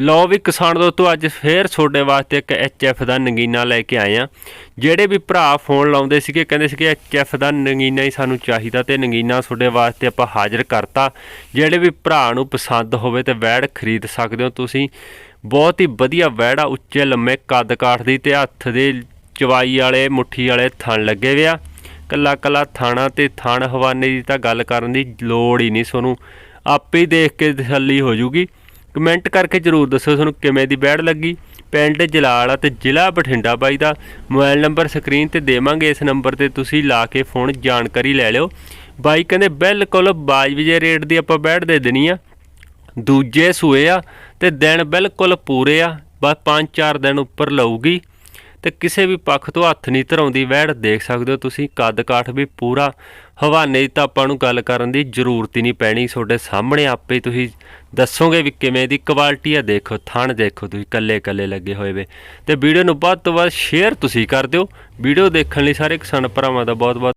ਲਓ ਵੀ ਕਿਸਾਨ ਦੋਸਤੋ, ਅੱਜ ਫੇਰ ਤੁਹਾਡੇ ਵਾਸਤੇ ਇੱਕ ਐਚਐਫ ਦਾ ਨਗੀਨਾ ਲੈ ਕੇ ਆਏ ਆ ਜਿਹੜੇ ਵੀ ਭਰਾ ਫੋਨ ਲਾਉਂਦੇ ਸੀਗੇ, ਕਹਿੰਦੇ ਸੀਗੇ ਐਚਐਫ ਦਾ ਨਗੀਨਾ ਹੀ ਸਾਨੂੰ ਚਾਹੀਦਾ ਤੇ ਨਗੀਨਾ ਤੁਹਾਡੇ ਵਾਸਤੇ ਆਪਾਂ ਹਾਜ਼ਰ ਕਰਤਾ। ਜਿਹੜੇ ਵੀ ਭਰਾ ਨੂੰ ਪਸੰਦ ਹੋਵੇ ਤੇ ਵੈੜ ਖਰੀਦ ਸਕਦੇ ਹੋ ਤੁਸੀਂ। ਬਹੁਤ ਹੀ ਵਧੀਆ ਵੈੜ ਆ, ਉੱਚੇ ਲੰਮੇ ਕੱਦ ਕਾਠ ਦੀ ਤੇ ਹੱਥ ਦੇ ਚਵਾਈ ਵਾਲੇ, ਮੁੱਠੀ ਵਾਲੇ ਥਣ ਲੱਗੇ ਵੇ ਆ। ਕੱਲਾ ਕੱਲਾ ਥਾਣਾ ਤੇ ਥਣ ਹਵਾਨੇ ਦੀ ਤਾਂ ਗੱਲ ਕਰਨ ਦੀ ਲੋੜ ਹੀ ਨਹੀਂ ਤੁਹਾਨੂੰ ਆਪੇ ਹੀ ਦੇਖ ਕੇ ਤਸੱਲੀ ਹੋ ਜੂਗੀ। ਕਮੈਂਟ ਕਰਕੇ ਜਰੂਰ ਦੱਸੋ ਤੁਹਾਨੂੰ ਕਿਵੇਂ ਦੀ ਬੈੜ ਲੱਗੀ। ਪਿੰਡ ਜਲਾਲ ਅਤੇ ਜ਼ਿਲ੍ਹਾ ਬਠਿੰਡਾ ਬਾਈ ਦਾ ਮੋਬਾਈਲ ਨੰਬਰ ਸਕਰੀਨ ਤੇ ਦੇਵਾਂਗੇ। ਇਸ ਨੰਬਰ ਤੇ ਤੁਸੀਂ ਲਾ ਕੇ ਫੋਨ ਜਾਣਕਾਰੀ ਲੈ ਲਿਓ। ਬਾਈ ਕਹਿੰਦੇ, ਬਿਲਕੁਲ ਬਾਜਬ ਵਜੇ ਰੇਟ ਦੀ ਆਪਾਂ ਬੈੜ ਦੇ ਦੇਣੀ ਆ। ਦੂਜੇ ਸੂਏ ਆ ਤੇ ਦਿਨ ਬਿਲਕੁਲ ਪੂਰੇ ਆ। ਬਸ 5-4 ਦਿਨ ਉੱਪਰ ਲਊਗੀ। ਤੇ ਕਿਸੇ ਵੀ ਪੱਖ ਤੋਂ ਹੱਥ ਨਹੀਂ ਧਰਾਉਂਦੀ ਵਹਿੜ ਦੇਖ ਸਕਦੇ ਹੋ ਤੁਸੀਂ ਕੱਦ ਕਾਠ ਵੀ ਪੂਰਾ, ਹਵਾਨੇ ਦੀ ਤਾਂ ਆਪਾਂ ਨੂੰ ਗੱਲ ਕਰਨ ਦੀ ਜ਼ਰੂਰਤ ਹੀ ਨਹੀਂ ਪੈਣੀ, ਤੁਹਾਡੇ ਸਾਹਮਣੇ ਆਪੇ ਤੁਸੀਂ ਦੱਸੋਗੇ ਵੀ ਕਿਵੇਂ ਦੀ ਕੁਆਲਿਟੀ ਆ, ਦੇਖੋ, ਥਣ ਦੇਖੋ ਤੁਸੀਂ ਕੱਲੇ ਕੱਲੇ ਲੱਗੇ ਹੋਏ ਵੇ। ਤੇ ਵੀਡੀਓ ਨੂੰ ਵੱਧ ਤੋਂ ਵੱਧ ਸ਼ੇਅਰ ਤੁਸੀਂ ਕਰ ਦਿਓ, ਵੀਡੀਓ ਦੇਖਣ ਲਈ ਸਾਰੇ ਕਿਸਾਨ ਭਰਾਵਾਂ ਦਾ ਬਹੁਤ ਬਹੁਤ